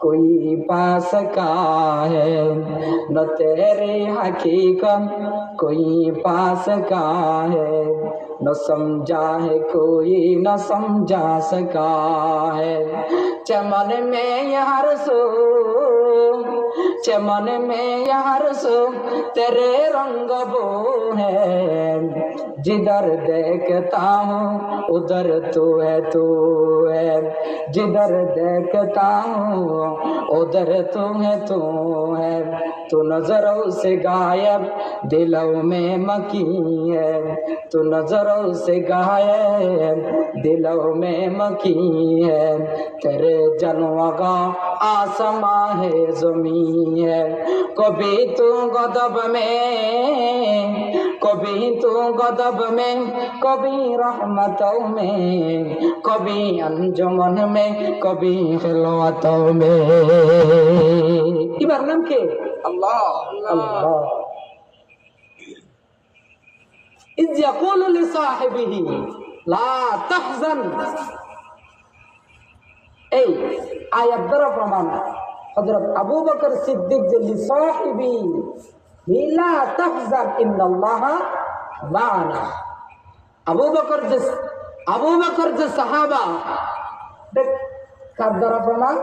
کوئی پا سکا ہے؟ نہ تیرے حقیقت کوئی پا سکا ہے۔ نہ سمجھا ہے کوئی، نہ سمجھا سکا ہے۔ چمن میں یہ رسو چمن میں یہ رسو تیرے رنگ بو ہے جدھر دیکھتا ہوں ادھر تو ہے تو ہے جدھر دیکھتا ہوں ادھر تو ہے تو ہے تو نظروں سے غائب دلوں میں مکی ہے تو نظروں سے غائب دلوں میں مکی ہے تیرے جلوہ کا آسماں ہے زمین ہے کبھی تو غضب میں کبھی تو غضب میں کبھی رحمتوں میں کبھی انجمن میں کبھی خلوتوں میں এবার নাম কে আল্লাহ আল্লাহ إذ يقول لصاحبه لا تحزن এই আয়াত দ্বারা প্রমাণ হযরত আবু বকর সিদ্দিক যে লিসাহিবি লা তাহজান ইন্নাল্লাহ মানা। আবু বকর যে, আবু বকর যে সাহাবা কার দ্বারা প্রমাণ?